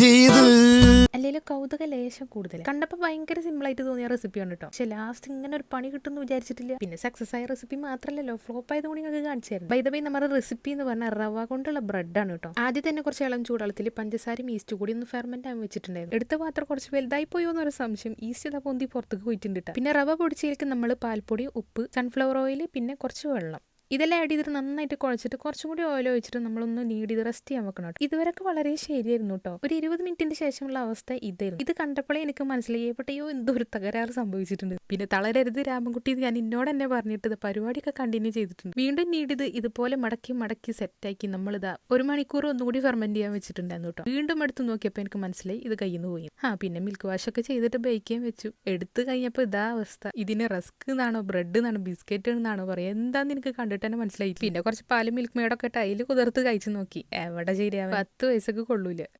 ചെയ്ത്. അല്ലെങ്കിൽ കൗതുക ലേശം കൂടുതൽ കണ്ടപ്പോൾ ഭയങ്കര സിമ്പിൾ ആയിട്ട് തോന്നിയ റെസിപ്പിയാണ് കേട്ടോ പക്ഷെ ലാസ്റ്റ് ഇങ്ങനെ ഒരു പണി കിട്ടുമെന്ന് വിചാരിച്ചിട്ടില്ല. പിന്നെ സക്സസ് ആയ റെസിപ്പി മാത്രമല്ലല്ലോ ഫ്ലോപ്പ് ആയത് കൂടി ഞങ്ങൾക്ക് കാണിച്ചായിരുന്നു ബൈ ദ ബൈ നമ്മുടെ റെസിപ്പി എന്ന് പറഞ്ഞാൽ റവ കൊണ്ടുള്ള ബ്രെഡാണ് കേട്ടോ ആദ്യം തന്നെ കുറച്ച് ഇളം ചൂടളത്തിൽ പഞ്ചസാരയും ഈസ്റ്റ് കൂടി ഒന്ന് ഫെർമെന്റ് ആകാൻ വെച്ചിട്ടുണ്ടായിരുന്നു. എടുത്ത പാത്രം കുറച്ച് വലുതായി പോയോ എന്നൊരു സംശയം. ഈസ്റ്റ് ഇതാ പൊന്തി പുറത്തേക്ക് പോയിട്ടുണ്ട് പിന്നെ റവ പൊടിച്ചതിലേക്ക് നമ്മൾ പാൽപ്പൊടി ഉപ്പ് സൺഫ്ലവർ ഓയിൽ പിന്നെ കുറച്ച് വെള്ളം. ഇതെല്ലാം ആഡ് ചെയ്തിട്ട് നന്നായിട്ട് കുഴച്ചിട്ട് കുറച്ചും കൂടി ഓയിൽ ഒഴിച്ചിട്ട് നമ്മളൊന്ന് നീഡ് ചെയ്ത് റെസ്റ്റ് ചെയ്യാൻ വെക്കണം കേട്ടോ വളരെ ശരിയായിരുന്നു കേട്ടോ ഒരു ഇരുപത് മിനിറ്റിന് ശേഷമുള്ള അവസ്ഥ ഇതായിരുന്നു ഇത് കണ്ടപ്പോഴേ എനിക്ക് മനസ്സിലായി. എവിടെയോ എന്തോ ഒരു തകരാറ് സംഭവിച്ചിട്ടുണ്ട്. പിന്നെ തളരരുത് രാമൻകുട്ടി ഇത് ഞാൻ എന്നോട് തന്നെ പറഞ്ഞിട്ട് ഇത് പരിപാടിയൊക്കെ കണ്ടിന്യൂ ചെയ്തിട്ടുണ്ട്. വീണ്ടും നീഡ് ചെയ്ത് ഇതുപോലെ മടക്കി മടക്കി സെറ്റാക്കി നമ്മളിതാ ഒരു മണിക്കൂർ ഒന്നുകൂടി ഫെർമെന്റ് ചെയ്യാൻ വെച്ചിട്ടുണ്ടായിരുന്നു കേട്ടോ വീണ്ടും എടുത്ത് നോക്കിയപ്പോൾ എനിക്ക് മനസ്സിലായി ഇത് കയ്യിൽ നിന്ന് പോയി. ആ പിന്നെ മിൽക്ക് വാഷ് ഒക്കെ ചെയ്തിട്ട് ബേക്ക് ചെയ്യാൻ വെച്ചു. എടുത്തു കഴിഞ്ഞപ്പോൾ ഇതാ അവസ്ഥ. ഇതിന് റസ്ക് എന്നാണോ ബ്രെഡ് എന്നാണോ ബിസ്ക്കറ്റ് എന്നാണോ പറയുക എന്താന്ന് എനിക്ക് കണ്ടിട്ട് തന്നെ മനസ്സിലായി പിന്നെ കുറച്ച് പാലും മിൽക്ക് മേടൊക്കെ ഇട്ട് അതിൽ കുതിർത്ത് കഴിച്ചു നോക്കി. എവിടെ ശരിയാവും പത്ത് വയസ്സൊക്കെ കൊള്ളൂല.